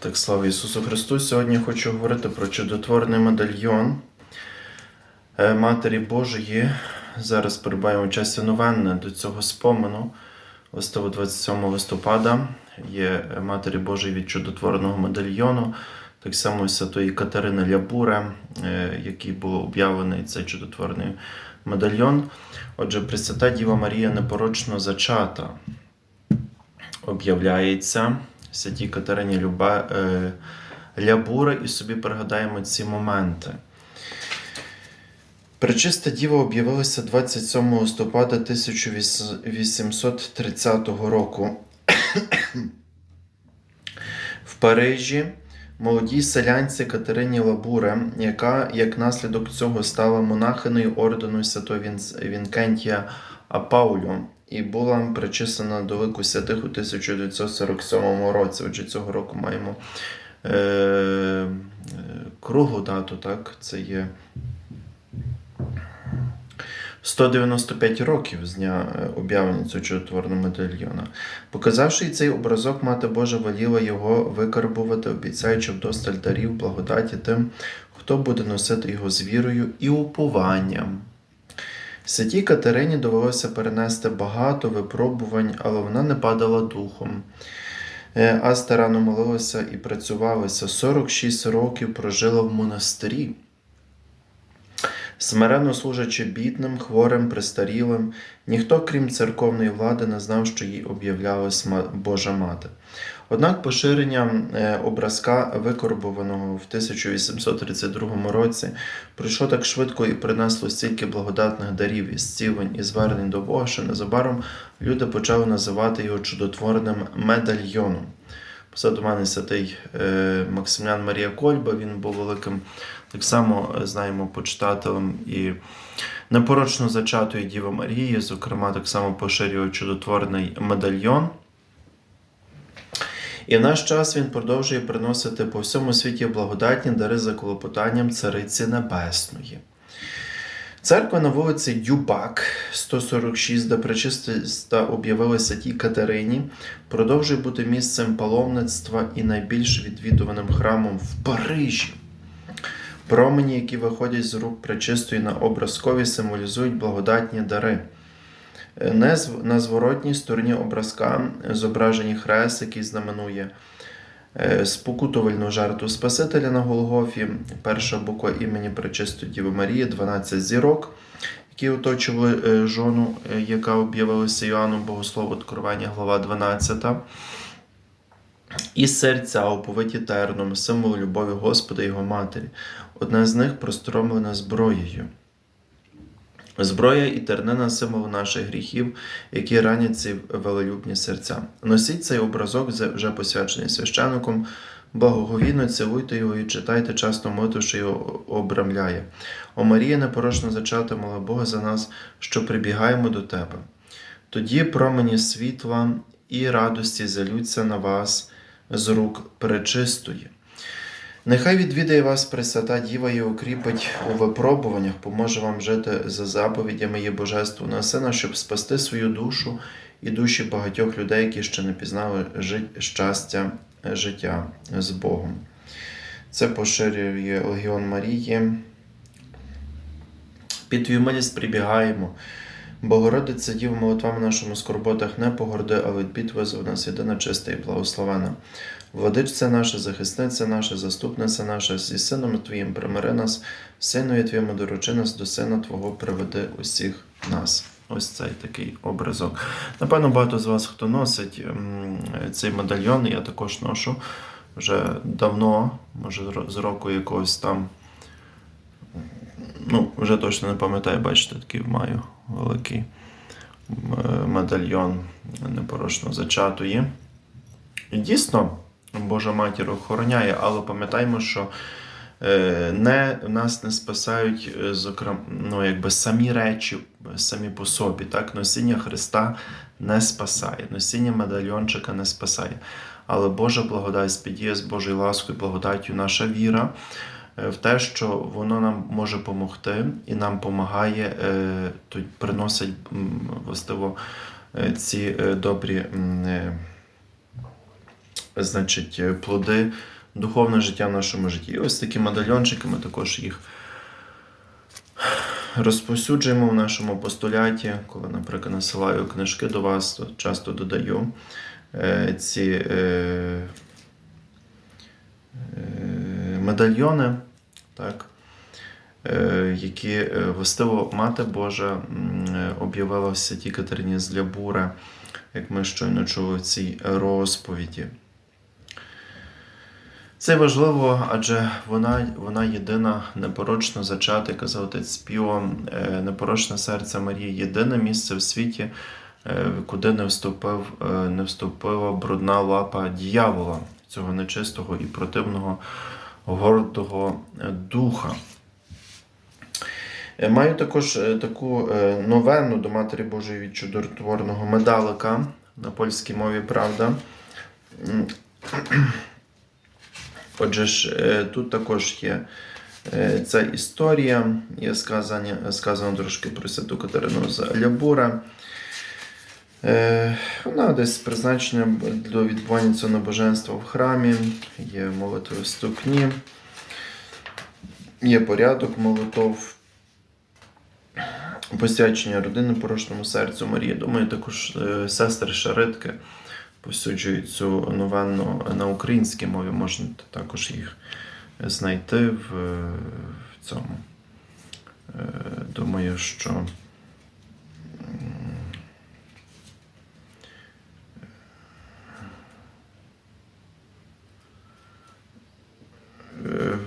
Так, слава Ісусу Христу! Сьогодні хочу говорити про чудотворний медальйон е, Матері Божої. Зараз перебуваємо в часі до цього спомену. Листову 27 листопада є Матері Божої від чудотворного медальйону, так само і святої Катерини Лябуре, е, який був об'явлений цей чудотворний медальйон. Отже, Пресвята Діва Марія непорочно зачата об'являється святій Катерині Люба, е, Лябура, і собі пригадаємо ці моменти. Пречиста Діва об'явилася 27 листопада 1830 року в Парижі молодій селянці Катерині Лабуре, яка як наслідок цього стала монахиною ордену Святого Вінкентія Апаулю і була причислена до лику святих у 1947 році. Отже, цього року маємо е, е, круглу дату, так? Це є 195 років з дня е, об'явлення цього чудотворного медальйона. Показавши цей образок, Мати Божа воліла його викарбувати, обіцяючи вдосталь дарів благодаті тим, хто буде носити його з вірою і упованням. Святій Катерині довелося перенести багато випробувань, але вона не падала духом. Аста А старанно молилася і працювалася. 46 років прожила в монастирі. Смиренно служачи бідним, хворим, престарілим, ніхто, крім церковної влади, не знав, що їй об'являлась Божа Мати. Однак поширення е, образка, викорбованого в 1832 році, пройшло так швидко і принесло стільки благодатних дарів, і зцілень і звернень до Бога, що незабаром люди почали називати його чудотворним медальйоном. Позаду мене святий е, Максимлян Марія Кольба, він був великим, так само е, знаємо, почитателем і непорочно зачатої Діви Марії, зокрема, так само поширював чудотворний медальйон. І в наш час він продовжує приносити по всьому світі благодатні дари за клопотанням Цариці Небесної. Церква на вулиці Дюбак, 146, де пречиста об'явилася тій Катерині, продовжує бути місцем паломництва і найбільш відвідуваним храмом в Парижі. Промені, які виходять з рук пречистої на образкові, символізують благодатні дари. На зворотній стороні образка зображені хрест, який знаменує е, спокутувальну жертву Спасителя на Голгофі, перша буква імені Пречистої Діви Марії, 12 зірок, які оточували е, жону, е, яка об'явилася Іоанном Богослову Откровення, глава 12. І серця оповиті терном, символ любові Господа і його матері. Одне з них простромлене зброєю. Зброя і тернина символ наших гріхів, які ранять ці велелюбні серця. Носіть цей образок, вже- посвячений священником, благоговійно цілуйте його і читайте часто молитву, що його обрамляє. О Марія, непорочно зачата, мола Бога за нас, що прибігаємо до тебе. Тоді промені світла і радості залються на вас з рук пречистої. Нехай відвідає вас Пресвята Діва і укріпить у випробуваннях, поможе вам жити за заповідями її Божественного Сина, щоб спасти свою душу і душі багатьох людей, які ще не пізнали щастя життя з Богом. Це поширює Легіон Марії. Під твою милість прибігаємо. Богородиця Діва молитвами нашому скорботах не погорди, але від визвав нас єдина чиста і благословена. Владичця наша, захисниця наша, заступниця наша, зі сином Твоїм примири нас, синові Твоєму доручи нас до сина Твого приведи усіх нас. Ось цей такий образок. Напевно, багато з вас, хто носить цей медальйон, я також ношу вже давно, може з року якогось там. Ну, вже точно не пам'ятаю, бачите, такий маю великий медальйон непорочно зачатої. І дійсно, Божа матір охороняє, але пам'ятаємо, що е, не, нас не спасають, е, зокрема, ну, якби самі речі, самі по собі. Так? Носіння Христа не спасає, носіння медальйончика не спасає. Але Божа благодать спідіє з Божою ласкою, благодаттю наша віра в те, що воно нам може допомогти і нам допомагає, е, приносить властиво е, ці е, добрі. е, значить, е, плоди, духовне життя в нашому житті. І ось такі медальйончики, ми також їх розповсюджуємо в нашому апостоляті. Коли, наприклад, насилаю книжки до вас, то часто додаю е, ці е, е, медальйони, так, е, які е, властиво Мати Божа е, об'явила в святій Катерині з Лябура, як ми щойно чули в цій розповіді. Це важливо, адже вона, вона єдина непорочно зачати, казав отець Спіо, непорочне серце Марії, єдине місце в світі, куди не вступив, не вступила брудна лапа дьявола, цього нечистого і противного гордого е, духа. Е, Маю також е, таку новенну до Матері Божої від чудотворного медалика на польській мові, правда. Отже ж, тут також є ця історія, є сказання, сказано трошки про святу Катерину з Лябура. Е, Вона десь призначена для відбування цього набоженства в храмі, є молитви вступні, є порядок молитов, посвячення родини порожньому серцю Марії. Думаю, також е, сестри Шаритки посуджують цю новенну на українській мові, можна також їх знайти в, в цьому. Е, Думаю, що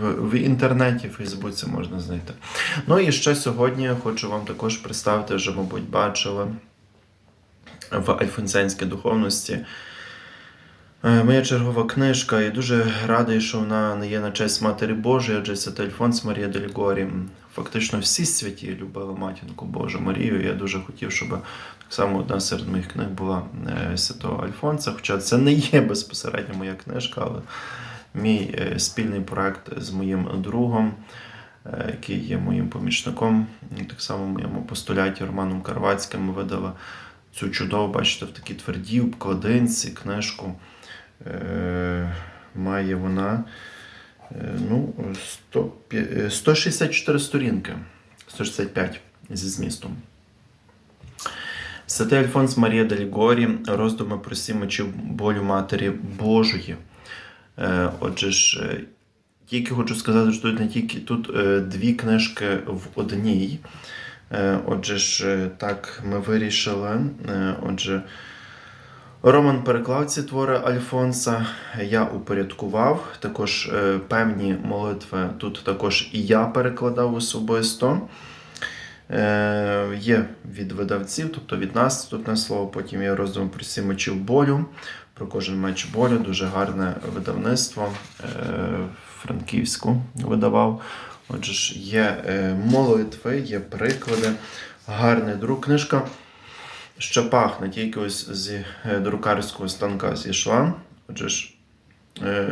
в, в інтернеті, в Фейсбуці можна знайти. Ну і ще сьогодні я хочу вам також представити, вже, мабуть, бачили в Альфонсянській духовності. Е, Моя чергова книжка, і дуже радий, що вона не є на честь Матері Божої, адже Святий Альфонс Марія Дель Горі. Фактично всі святі любили матінку Божу Марію. Я дуже хотів, щоб так само одна серед моїх книг була е, Святого Альфонса. Хоча це не є безпосередньо моя книжка, але мій е, спільний проект з моїм другом, е, який є моїм помічником, так само моєму апостоляті Романом Карвацьким ми видали цю чудову, бачите, в такій твердій обкладинці книжку. Е, має вона ну, 100, е, 164 сторінки, 165 зі змістом. Святий Альфонс Марія Делігорі, роздуми про сім мечів болю Матері Божої. Е, Отже ж, е, тільки хочу сказати, що тут не тільки тут е, дві книжки в одній. Отже ж, так ми вирішили. Отже, Роман переклав ці твори Альфонса, я упорядкував. Також певні молитви тут також і я перекладав особисто. Є від видавців, тобто від нас тут на слово. Потім є роздум про сім мечів болю, про кожен меч болю. Дуже гарне видавництво. Е, Франківську видавав. Отже ж, є е, молитви, є приклади, гарний друк. Книжка ще пахне, тільки ось з е, друкарського станка зійшла. Отже ж,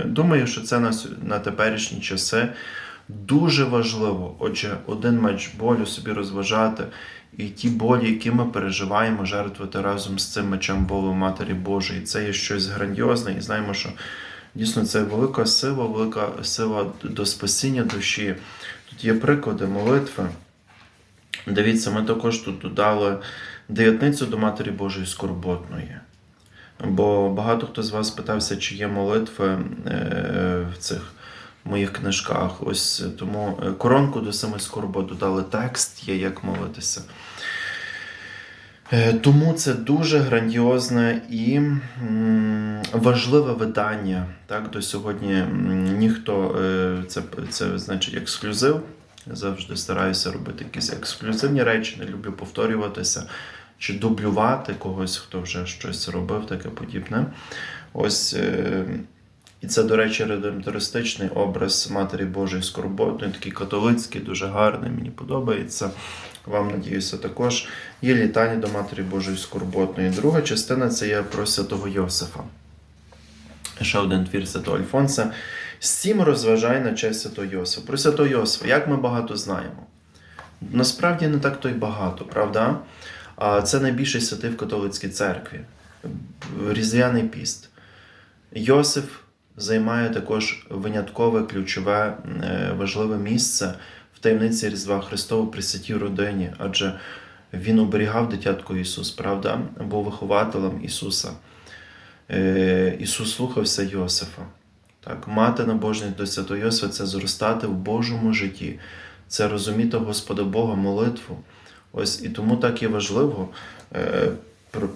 думаю, що це на теперішні часи дуже важливо. Отже, один меч болю собі розважати, і ті болі, які ми переживаємо, жертвувати разом з цим мечем болю Матері Божої. Це є щось грандіозне, і знаємо, що дійсно це велика сила, велика сила до спасіння душі. Тут є приклади молитви. Дивіться, ми також тут додали дев'ятницю до Матері Божої Скорботної. Бо багато хто з вас питався, чи є молитви е, в цих моїх книжках. Ось тому е, коронку до семи скорбот додали текст, є як молитися. Е, Тому це дуже грандіозне і важливе видання. Так, до сьогодні ніхто е, це, це значить ексклюзив. Я завжди стараюся робити якісь ексклюзивні речі, не люблю повторюватися чи дублювати когось, хто вже щось робив, таке подібне. Ось. І це, до речі, редемтористичний образ Матері Божої Скорботної, такий католицький, дуже гарний, мені подобається. Вам, надіюся, також є літання до Матері Божої Скорботної. Друга частина це є про святого Йосифа. Ще один твір святого Альфонса. Сім розважай на честь святого Йосифа. Про святого Йосифа, як ми багато знаємо. Насправді не так то й багато, правда? Це найбільший святий в католицькій церкві. Різдвяний піст. Йосиф займає також виняткове, ключове, е, важливе місце в таємниці Різдва Христова при святій родині, адже він оберігав дитятко Ісус, правда, був вихователем Ісуса. Е, Ісус слухався Йосифа. Так, мати набожність до святого Йосифа це зростати в Божому житті, це розуміти Господа Бога молитву. Ось і тому так і важливо е,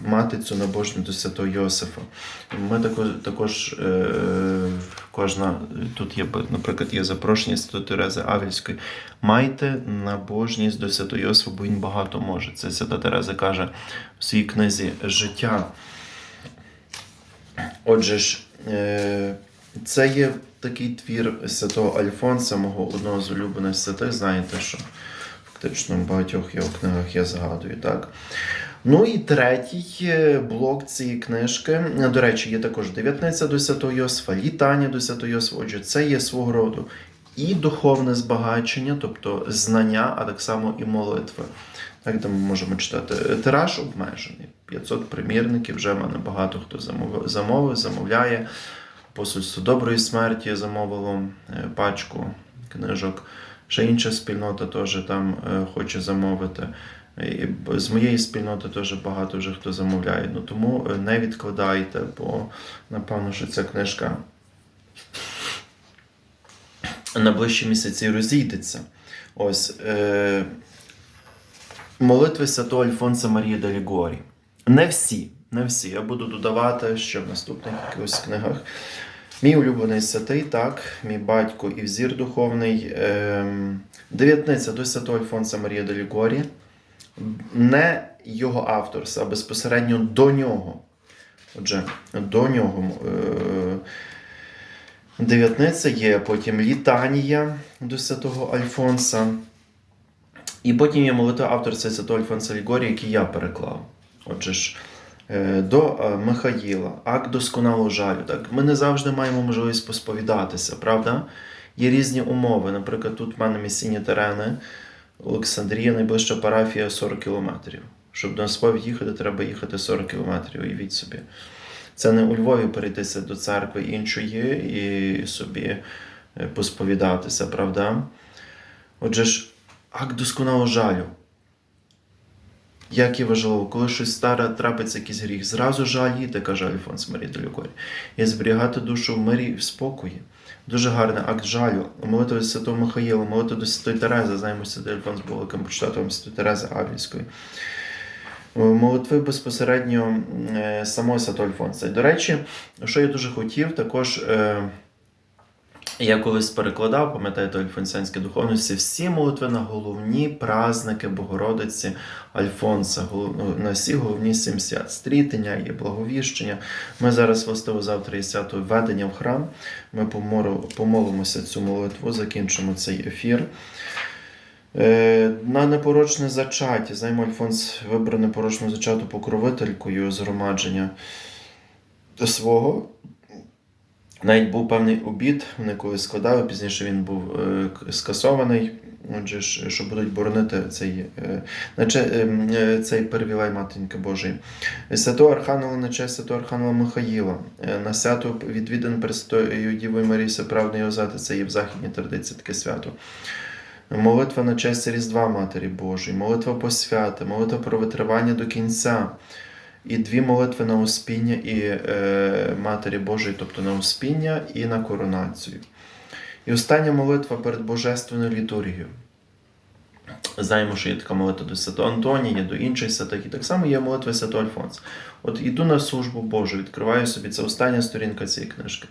мати цю набожність до святого Йосифа. Ми також, також е, кожна тут є, наприклад, є запрошення Святої Терези Авельської. Майте набожність до святого Йосифа, бо він багато може. Це свята Тереза каже в своїй книзі Життя. Отже ж, е, це є такий твір святого Альфонса, мого одного з улюблених святих. Знаєте, що фактично в багатьох його книгах я згадую, так? Ну і третій е, блок цієї книжки. До речі, є також дев'ятниця до Святого Йосифа, літання до Святого Йосифа. Отже, це є свого роду і духовне збагачення, тобто знання, а так само і молитви. Так, де ми можемо читати. Тираж обмежений. 500 примірників, вже в мене багато хто замовив, замовляє. Посольство доброї смерті замовило е, пачку книжок. Ще інша спільнота теж там е, хоче замовити. З моєї спільноти теж багато вже хто замовляє. Ну тому е, не відкладайте, бо напевно, що ця книжка на ближчі місяці розійдеться. Ось е, молитви святого Альфонса Марії де Лігорі. Не всі, не всі. Я буду додавати ще в наступних якихось книгах. Мій улюблений святий, так, мій батько і взір духовний. Ем, дев'ятниця до святого Альфонса Марія де Лігорі. Не його авторство, а безпосередньо до нього. Отже, до нього. Е, дев'ятниця є, потім літанія до святого Альфонса. І потім є молитва авторства святого Альфонса Лігорі, який я переклав. Отже ж, до е, Михаїла, акт досконалого жалю. Так, ми не завжди маємо можливість посповідатися, правда? Є різні умови. Наприклад, тут в мене місцінні терени, Олександрія, найближча парафія 40 кілометрів. Щоб на сповідь їхати, треба їхати 40 кілометрів, уявіть собі. Це не у Львові перейтися до церкви іншої і собі е, посповідатися, правда? Отже ж, акт досконалого жалю. Як і важливо, коли щось старе трапиться якийсь гріх, зразу жаліти, каже Альфонс Марій Делюкорі, і зберігати душу в мирі і в спокої. Дуже гарний акт жалю. Молитва Святого Михаїла, молитва до Святої Терези, Святий Альфонс був великим почитателем Святої Терези Авільської. Молитви безпосередньо е, самого Святого Альфонса. І, до речі, що я дуже хотів, також е, я колись перекладав, пам'ятаєте, Альфонсянські духовності, всі молитви на головні праздники Богородиці Альфонса, ну, на всі головні сім свят, стрітення і благовіщення. Ми зараз властиво завтра і свято введення в храм. Ми помолимося цю молитву, закінчимо цей ефір. Е, На непорочне зачаття. Знаємо, Альфонс вибрав непорочну зачату покровителькою згромадження свого. Навіть був певний обід, вони колись складали, пізніше він був е, скасований. Отже, що будуть боронити цей, е, на че- ем, е, цей перевілей Матінки Божої. Святого Архангела на честь Святого Архангела Михаїла. На свято відвідин Престою Дівою Марії Всеправної Озати. Це є в західній традиції таке свято. Молитва на честь Різдва Матері Божої, молитва посвяти, молитва про витривання до кінця. І дві молитви на успіння і е, Матері Божої, тобто на успіння і на коронацію. І остання молитва перед Божественною літургією. Знаємо, що є така молитва до Святого Антонія, до інших святих, і так само є молитва Святого Альфонса. От іду на службу Божу, відкриваю собі, це остання сторінка цієї книжки.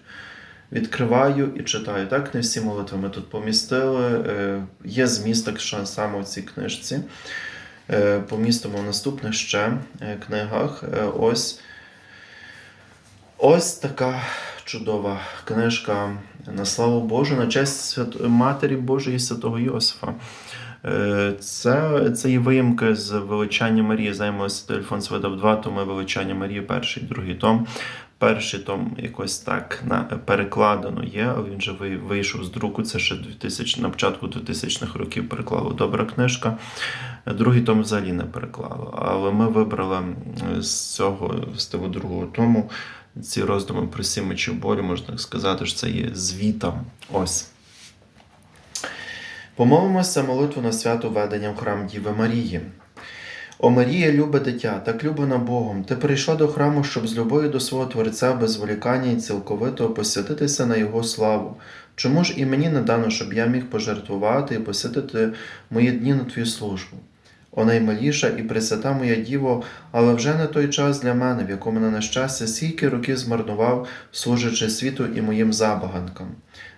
Відкриваю і читаю. Так, не всі молитви ми тут помістили. Е, Є зміст так що саме в цій книжці. Е, Помістимо в наступних ще е, книгах. Е, Ось, ось така чудова книжка на славу Божу, на честь. Матері Божої Святого Йосифа. Це, це є виїмки з величання Марії. Святий Альфонс видав два томи величання Марії, перший, другий том. Перший том якось так на, перекладено є, він вже вийшов з друку. Це ще 2000, на початку 2000-х років переклали добра книжка. Другий том взагалі не переклали. Але ми вибрали з цього з того другого тому ці роздуми про сім мечів болю, можна так сказати, що це є звітом. Ось. Помолимося молитву на свято ведення в храм Діви Марії. О Марія, любе дитя, так любана Богом, ти прийшла до храму, щоб з любов'ю до свого Творця без зволікання і цілковито посвятитися на Його славу. Чому ж і мені не дано, щоб я міг пожертвувати і посвятити мої дні на Твою службу? О наймиліша і пресвята моя діво, але вже не той час для мене, в якому на нещастя стільки років змарнував, служачи світу і моїм забаганкам,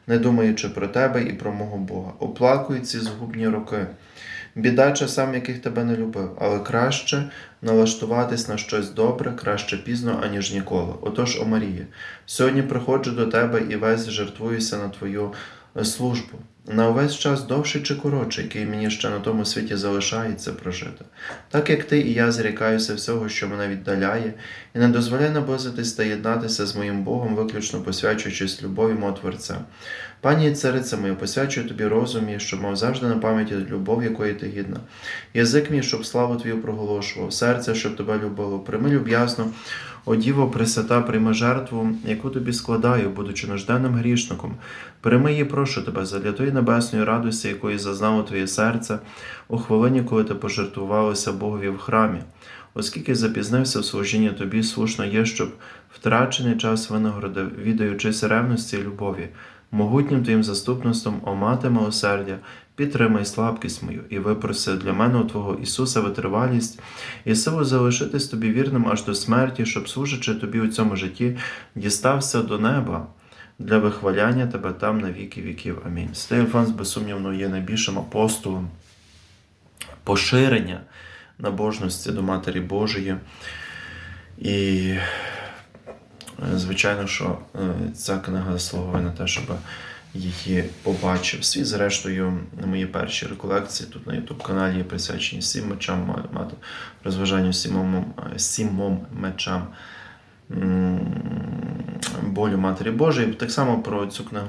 не думаючи про тебе і про мого Бога. Оплакую ці згубні роки. Біда часам, яких тебе не любив, але краще налаштуватись на щось добре, краще пізно, аніж ніколи. Отож, о Марія, сьогодні приходжу до тебе і весь жертвуюся на твою е, службу. На увесь час довший чи коротший, який мені ще на тому світі залишається прожити. Так як ти і я зрікаюся всього, що мене віддаляє, і не дозволяй наблизитись та єднатися з моїм Богом, виключно посвячуючись любові мого Творця. Пані і царице моя, посвячую тобі розум мій, щоб мав завжди на пам'яті любов, якої ти гідна. Язик мій, щоб славу твою проголошував, серце, щоб тебе любило. Прийми люб'язно, о Діво, Пресвята, прийми жертву, яку тобі складаю, будучи нужденним грішником. Прийми її, прошу тебе, задля тої небесної радості, якої зазнало твоє серце, у хвилині, коли ти пожертвувалася Богові в храмі. Оскільки запізнився в служінні тобі, слушно є, щоб втрачений час винагородив, віддаючись ревності і любові. Могутнім твоїм заступництвом, о мати милосердя, підтримай слабкість мою і випроси для мене у Твого Ісуса витривалість і силу залишитись тобі вірним аж до смерті, щоб, служачи тобі у цьому житті, дістався до неба для вихваляння тебе там на віки віків. Амінь. Альфонс, безсумнівно, є найбільшим апостолом поширення набожності до Матері Божої. І Е, Звичайно, що е, ця книга заслуговує на те, щоб її побачив. Світ, зрештою, мої перші реколекції тут на youtube каналі є присвячені сім мечам, мати розважанню сімом, сімом мечам болю Матері Божої. Так само про цю книгу,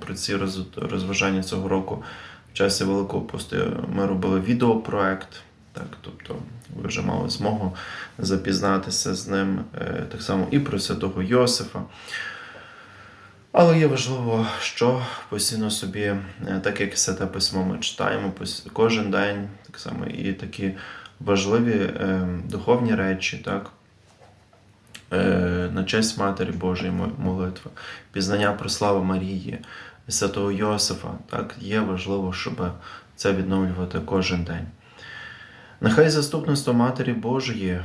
про ці розважання цього року в часі Великого посту ми робили відеопроект. Так, тобто ви вже мали змогу запізнатися з ним е, так само і про святого Йосифа. Але є важливо, що постійно собі, е, так як святе письмо ми читаємо кожен день, так само і такі важливі е, духовні речі, так, е, на честь Матері Божої мо- молитви, пізнання про славу Марії, святого Йосифа, так, є важливо, щоб це відновлювати кожен день. Нехай заступництво Матері Божої,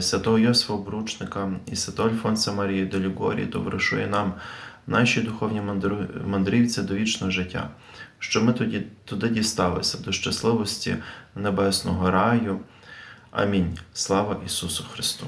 святого Йосифа Обручника і святого Альфонса Марії до Лігорії товаришує нам наші духовні мандрівці до вічного життя, що ми тоді туди дісталися до щасливості небесного раю. Амінь. Слава Ісусу Христу!